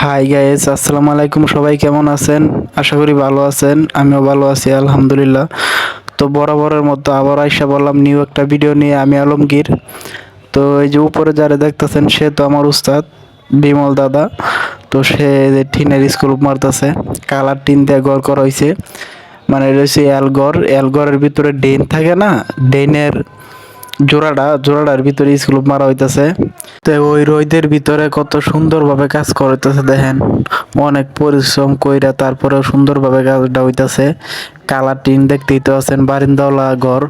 Hi guys আসসালামু আলাইকুম। সবাই কেমন আছেন? আশা করি ভালো আছেন। আমিও ভালো আছি, আলহামদুলিল্লাহ। তো বরাবরের মতো আবার আইসা বললাম নিউ একটা ভিডিও নিয়ে আমি আলমগীর। তো এই যে উপরে যারা দেখতেছেন, সে তো আমার উস্তাদ বিমল দাদা। তো সে যে টিনের স্কুল মারতেছে। কালার টিন দিয়ে ঘর করা হয়েছে মানে এটা হচ্ছে অ্যালগর অ্যালগরের ভিতরে ডেন থাকে না? ডেনের জোড়াটা, জোড়াটার ভিতরে স্কুল মারা হইতাছে। তো ওই রোদের ভিতরে কত সুন্দরভাবে কাজ করতেছে দেখেন। অনেক পরিশ্রম কইরা তারপরেও সুন্দরভাবে কাজটা হইতাছে। কালার টিন দেখতেই তো আছেন, বারিন্দাওয়ালা ঘর।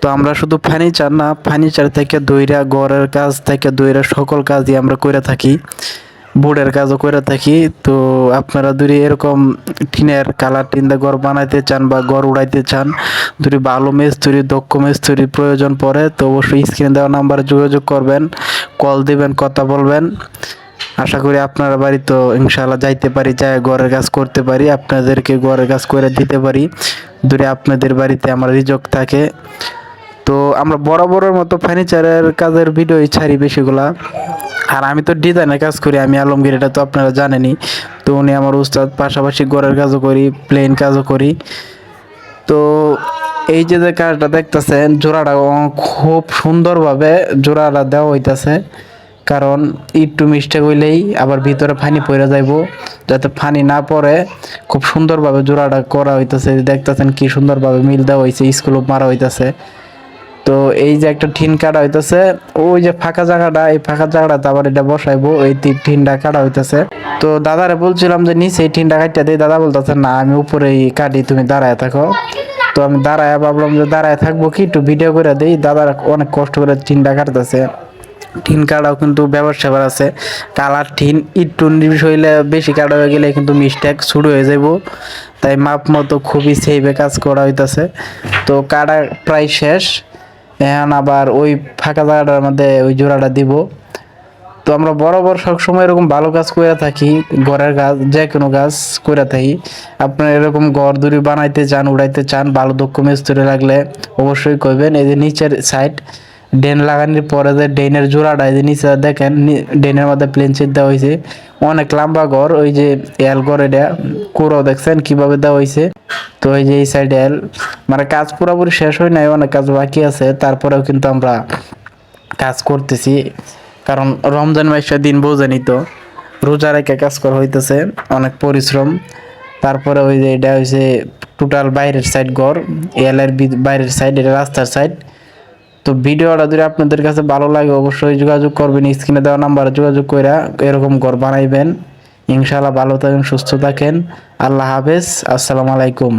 তো আমরা শুধু ফার্নিচার না, ফার্নিচার থেকে দইরা, ঘরের কাজ থেকে দইরা সকল কাজই আমরা করে থাকি। বোর্ডের কাজও করে থাকি। তো আপনারা যদি এরকম টিনের কালার টিন দিয়ে ঘর বানাইতে চান বা ঘর উড়াইতে চান, যদি ভালো মিস্ত্রি, দক্ষ মিস্ত্রির প্রয়োজন পড়ে, তো অবশ্যই স্ক্রিনে দেওয়া নাম্বারে যোগাযোগ করবেন, কল দিবেন, কথা বলবেন। আশা করি আপনার বাড়ি তো ইনশাআল্লাহ যাইতে পারি যাই ঘরের কাজ করতে পারি, আপনাদেরকে ঘরের কাজ করে দিতে পারি। দূরে আপনাদের বাড়িতে আমার রিজক থাকে, তো আমরা বরাবরের মতো ফার্নিচারের কাজের ভিডিও ছাড়ি বেশিগুলা। আর আমি তো ডিজাইনের কাজ করি, আমি আলমগীর, এটা তো আপনারা জানেনই। তো উনি আমার উস্তাদ, পাশাপাশি ঘরের কাজও করি প্লেন কাজও করি। তো এই যে যে কাজটা দেখতেছেন জোড়াটা খুব সুন্দরভাবে জোড়াটা দেওয়া হইতাছে। কারণ একটু মিস্টেক হইলেই আবার ভিতরে পানি পড়ে যাইব। যাতে পানি না পড়ে, খুব সুন্দরভাবে জোড়াটা করা হইতাছে। দেখতেছেন কি সুন্দরভাবে মিল দেওয়া হয়েছে স্কুল মারা হইতাছে। তো এই যে একটা ঠিন কাটা হইতেছে, ওই যে ফাঁকা জায়গাটা, এই ফাঁকা জায়গাটাতে আবার এটা বসাইবো, এই ঠিনটা কাটা হইতেছে। তো দাদারে বলছিলাম যে, নিচে এই ঠিনটা কাটতে দিই দাদা বলতেছে, না, আমি উপরেই কাটি, তুমি দাঁড়ায় থাকো। তো আমি দাঁড়ায় ভাবলাম যে, দাঁড়ায় থাকব কি? একটু ভিডিও করে দিই। দাদার অনেক কষ্ট করে ঠিনটা কাটতেছে। টিন কাটাও কিন্তু ব্যবহার সেবার আছে। কালার টিন নিবিষ হইলে বেশি কাটা হয়ে গেলে কিন্তু মিস্টেক শুরু হয়ে যাইব। তাই মাপ মতো খুবই সেইভে কাজ করা হইতেছে। তো কাটা প্রায় শেষ। এখন আবার ওই ফাঁকা জায়গাটার মধ্যে ওই জোড়াটা দিব। তো আমরা বরাবর সবসময় এরকম ভালো কাজ করে থাকি, ঘরের কাজ যে কোনো কাজ করে থাকি। আপনার এরকম ঘর দূরে বানাইতে চান, উড়াইতে চান, ভালো দক্ষ মিস্ত্রি লাগলে অবশ্যই কইবেন। এই যে নিচের সাইড ডেন লাগানোর পরে যে ডেনের জোড়াটা যে নিচে দেখেন ডেনের মধ্যে প্লেন চিট দেওয়া হয়েছে। অনেক লম্বা ঘর, ওই যে এল ঘর এটা কুড়ো দেখছেন কীভাবে দেওয়া হয়েছে? তো এই যে এই সাইডে এল মানে কাজ পুরোপুরি শেষ হয় নাই, অনেক কাজ বাকি আছে, তারপরেও কিন্তু আমরা কাজ করতেছি। কারণ রমজান মাসের দিন বোঝেনি তো, রোজা রেখে কাজ করা হইতেছে, অনেক পরিশ্রম। তারপরে ওই যে এটা হয়েছে টোটাল বাইরের সাইড ঘর এলের বাইরের সাইড এটা রাস্তার সাইড তো ভিডিওটা যদি আপনাদের কাছে ভালো লাগে, অবশ্যই যোগাযোগ করবেন, স্ক্রিনে দেওয়া নাম্বারে যোগাযোগ করে এরকম ঘর বানাইবেন। ইনশাআল্লাহ ভালো থাকেন, সুস্থ থাকেন। আল্লাহ হাফেজ, আসসালামু আলাইকুম।